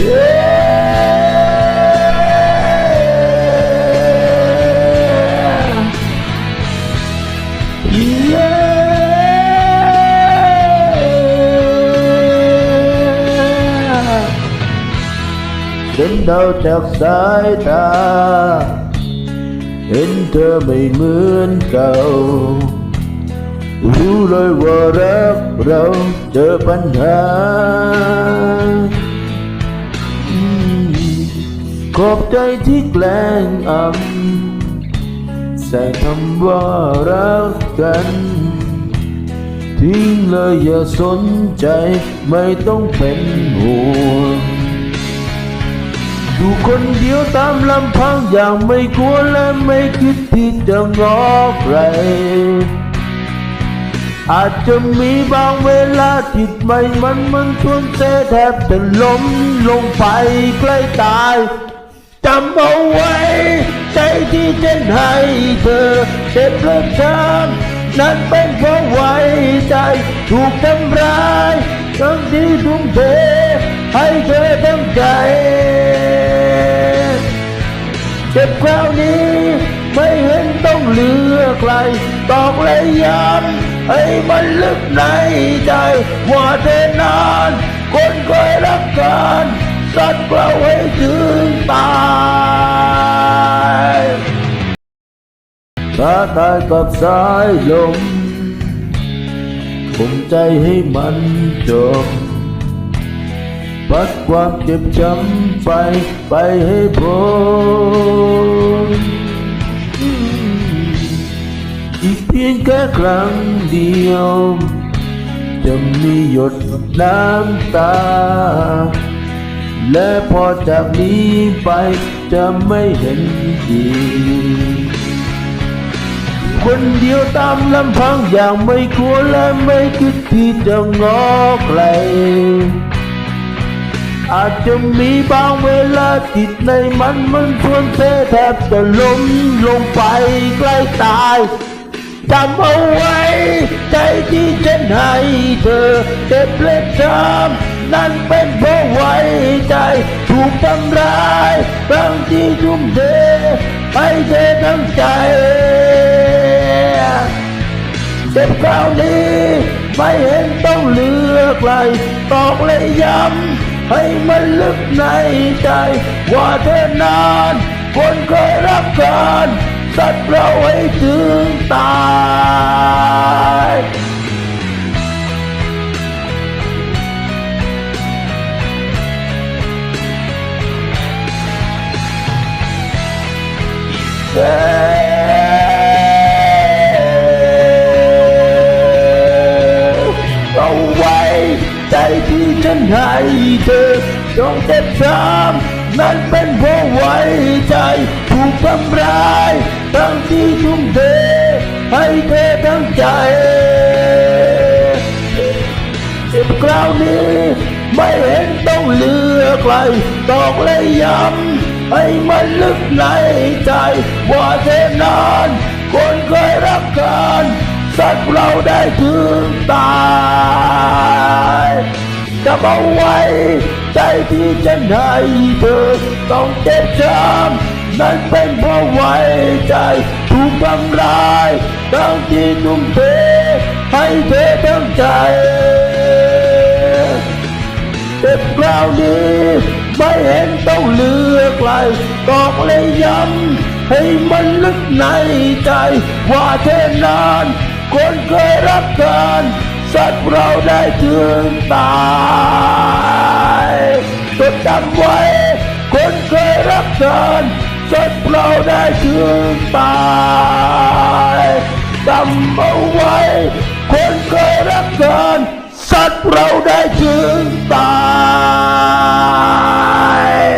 ฉันเดาจากสายตา เห็นเธอไม่เหมือนเก่า รู้เลยว่ารักเราเจอปัญหา ขอบใจที่แกล้งอำใส่คำว่ารักกัน ทิ้งเลยอย่าสนใจไม่ต้องเป็นห่วงอยู่คนเดียวตามลำพังอย่างไม่กลัวและไม่คิดที่จะง้อใคร อาจจะมีบางเวลาจิตไม่มันมันชวนเซแทบจะล้มลงไปใกล้ตาย จำเอาไว้ ใจที่ฉันให้เธอเจ็บเริ่มช้ำนั้นเป็นเพราะไว้ใจ ถูกทำร้ายทั้งที่ทุ่มเทให้เธอทั้งใจเจ็บคราวนี้ไม่เห็นต้องเหลือใครตอกเลยย้ำให้มันลึกในใจ ว่าเธอนาน คนเคยรักกันสัตว์เราให้ถึง ตายถ้าตายกับสายลมคงใจให้มันจบปัดความเจ็บช้ำไปไปให้พ้นอีกเพียงแค่ครั้งเดียว จะมีหยดน้ำตา และพอจากนี้ไปจะไม่เห็นอีคนเดียวตามลำพังอย่างไม่กลัวและไม่คิดที่จะงอใครอาจจะมีบางเวลาจิตในมันมันชวนเธอแทบจะล้มลงไปใกล้ตายจำเอาไว้ ใจที่ฉันให้เธอเจ็บเล็กช้ำนั่นเป็นเพราะว ทำร้ายทั้งที่ทุ่มเทให้เธอทั้งใจเจ็บคราวนี้ไม่เห็นต้องเลือกใครตอกเลยย้ำให้มันลึกในใจ ว่าเธอนานคนเคยรักกันสัตว์เราให้ถึงตาย เอาไว้ใจที่ฉันให้เธอต้องเจ็บช้ำนั่นเป็นเพราะไว้ใจถูกทำร้ายทั้งที่ทุ่มเทให้เธอทั้งใจเจ็บคราวนี้ไม่เห็นต้องเหลือใครตอกเลยย้ำ ให้มันลึกในใจว่าเธอนานคนเคยรักกันสัตว์เราได้ถึงตายจะเอาไว้ใจที่ฉันให้เธอต้องเจ็บช้ำนั่นเป็นเพราะไว้ใจถูกทำร้ายทั้งที่ทุ่มเทให้เธอทั้งใจ เจ็บคราวนี้ไม่เห็นต้องเลือใครตอกเลยย้ำให้มันลึกในใจ ว่าเธอนาน คนเคยรักกันสัตว์เราได้ถึงตายจดจำไว้ คนเคยรักกันสัตว์เราได้ถึงตายจำเอาไว้ คนเคยรักกันักเราได้ถึงตาย